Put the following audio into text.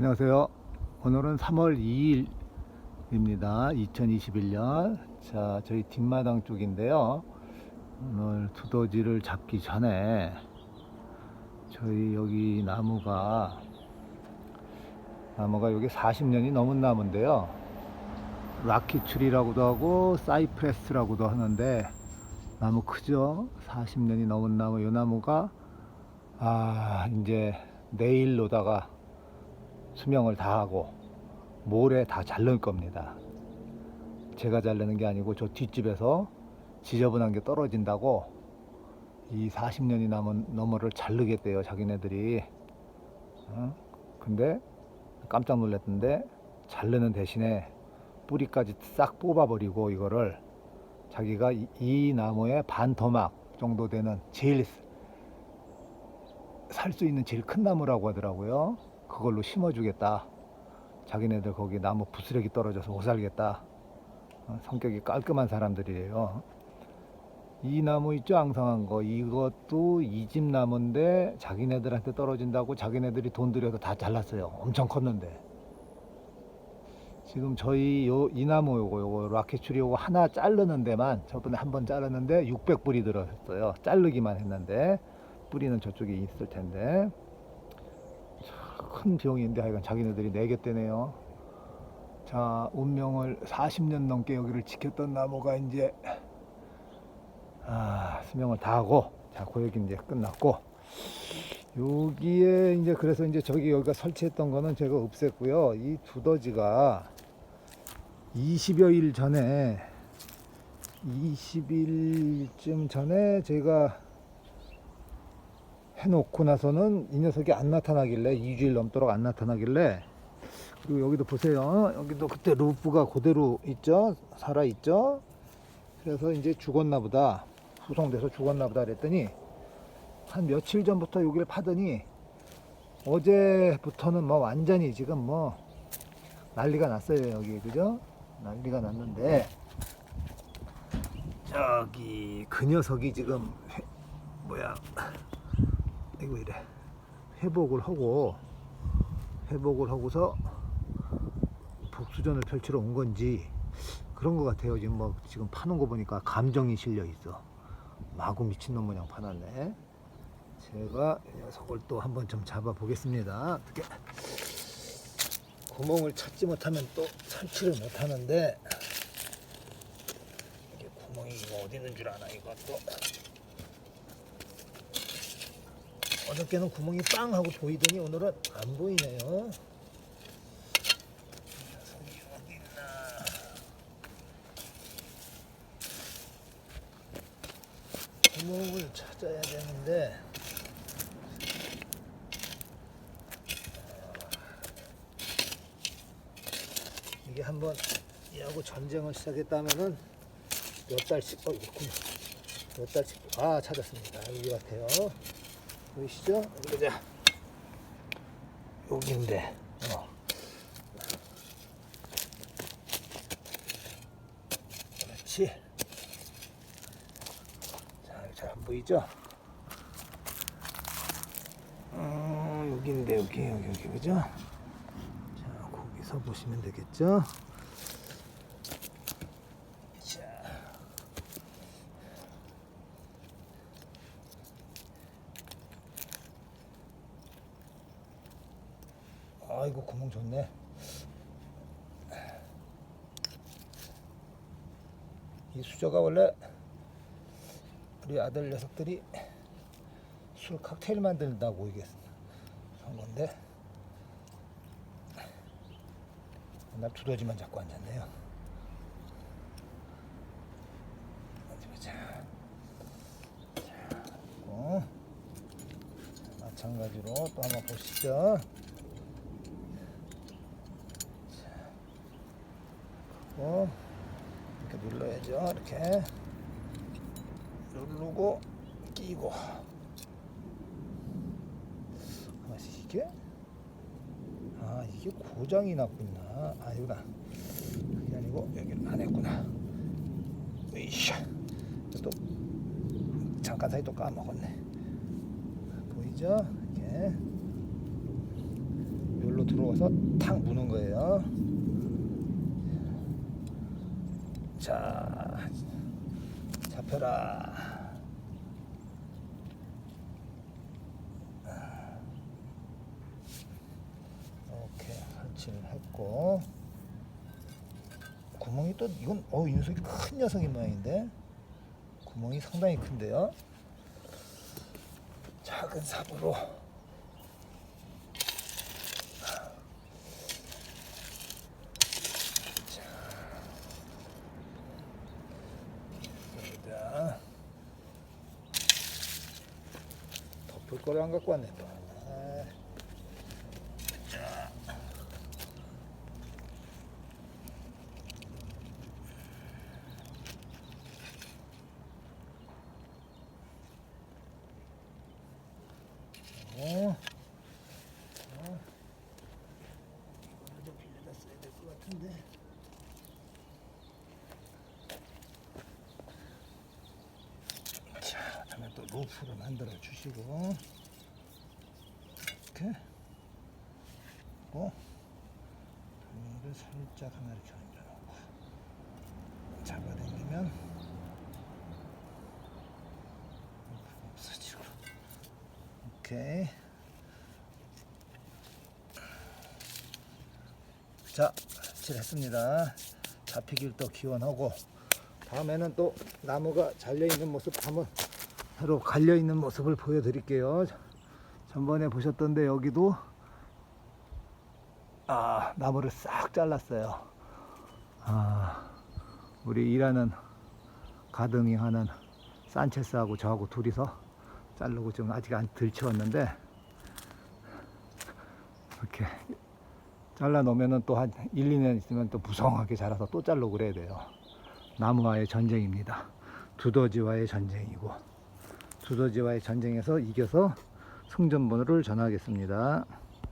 안녕하세요. 오늘은 3월 2일입니다. 2021년. 자, 저희 뒷마당 쪽인데요. 오늘 두더지를 잡기 전에 저희 여기 나무가 나무가 여기 40년이 넘은 나무인데요. 라키출이라고도 하고 사이프레스라고도 하는데 나무 크죠? 40년이 넘은 나무 이 나무가 아 이제 내일로다가 수명을 다하고 모레 다 자를 겁니다. 제가 자르는 게 아니고 저 뒷집에서 지저분한 게 떨어진다고 이 40년이 남은 너머를 자르겠대요 자기네들이. 어? 근데 깜짝 놀랐던데 자르는 대신에 뿌리까지 싹 뽑아버리고 이거를 자기가 이, 이 나무의 반 토막 정도 되는 제일 살 수 있는 제일 큰 나무라고 하더라고요. 그걸로 심어주겠다. 자기네들 거기 나무 부스러기 떨어져서 못 살겠다. 어, 성격이 깔끔한 사람들이에요. 이 나무 있죠 앙상한 거 이것도 이 집 나무인데 자기네들한테 떨어진다고 자기네들이 돈 들여서 다 잘랐어요 엄청 컸는데 지금 저희 요 이 나무 요거 요거 라켓추리 요거 하나 자르는 데만 저번에 한 번 자르는데 600불이 들었어요 자르기만 했는데 뿌리는 저쪽에 있을 텐데 참 큰 병인데 하여간 자기네들이 내겠대네요. 자 운명을 40년 넘게 여기를 지켰던 나무가 이제 아, 수명을 다 하고 자 고역이 이제 끝났고 여기에 이제 그래서 이제 저기 여기가 설치했던 거는 제가 없앴고요. 이 두더지가 20여일 전에 20일쯤 전에 제가 해놓고 나서는 이 녀석이 안 나타나길래 2주일 넘도록 안 나타나길래 그리고 여기도 보세요. 여기도 그때 루프가 그대로 있죠? 살아 있죠? 그래서 이제 죽었나 보다. 후송돼서 죽었나 보다 그랬더니 한 며칠 전부터 여기를 파더니 어제부터는 뭐 완전히 지금 뭐 난리가 났어요 여기. 그죠? 난리가 났는데 저기 그 녀석이 지금 회, 뭐야 이거 이래. 회복을 하고 회복을 하고서 복수전을 펼치러 온 건지 그런 것 같아요. 지금 뭐 지금 파는 거 보니까 감정이 실려 있어. 마구 미친놈 모양 파놨네. 제가 이 녀석을 또 한번 좀 잡아 보겠습니다. 어떻게? 구멍을 찾지 못하면 또 설치를 못 하는데 이게 구멍이 어디 있는 줄 아나 이것도 어저께는 구멍이 빵 하고 보이더니 오늘은 안 보이네요. 구멍을 찾아야 되는데. 이게 한번 얘하고 전쟁을 시작했다면은 몇 달씩 어 있군요 몇 달씩 아 찾았습니다. 여기 같아요 보이시죠 보자 여기인데 어. 그렇지 자, 잘 안 보이죠? 어, 여기인데 여기 여기 여기 그죠? 자, 거기서 보시면 되겠죠? 자. 아이고 구멍 좋네. 이 수저가 원래 우리 아들 녀석들이 술 칵테일 만든다고 이게 산 건데 맨날 두더지만 잡고 앉았네요. 어디 보자. 자, 마찬가지로 또 한번 보시죠. 어, 이렇게 눌러야죠. 이렇게 누르고 끼고. 아, 이게? 아, 이게 고장이 났구나. 아, 이구나. 그게 아니고 여기를 안 했구나. 으이샤. 또 잠깐 사이 또 까먹었네. 보이죠? 이렇게. 여기로 들어와서 탁 무는 거예요. 자, 잡혀라. 이렇게 설치를 했고 구멍이 또 이건 어이 녀석이 큰 녀석인 모양인데 구멍이 상당히 큰데요. 작은 삽으로 Bucaramanga 40. 루프를 만들어 주시고. 이렇게. 어? 이를 살짝 하나 이렇게 얹어놓고 잡아당기면 루프가 없어지고. 오케이. 자 칠했습니다. 잡히길 또 기원하고 다음에는 또 나무가 잘려 있는 모습 한번 새로 갈려 있는 모습을 보여드릴게요. 전번에 보셨던데 여기도 아 나무를 싹 잘랐어요. 아 우리 일하는 가등이 하는 산체스하고 저하고 둘이서 자르고 좀 아직 안 들치웠는데 이렇게 잘라 놓으면은 또 한 1, 2년 있으면 또 무성하게 자라서 또 자르고 그래야 돼요. 나무와의 전쟁입니다. 두더지와의 전쟁이고 두더지와의 전쟁에서 이겨서 승전번호를 전하겠습니다.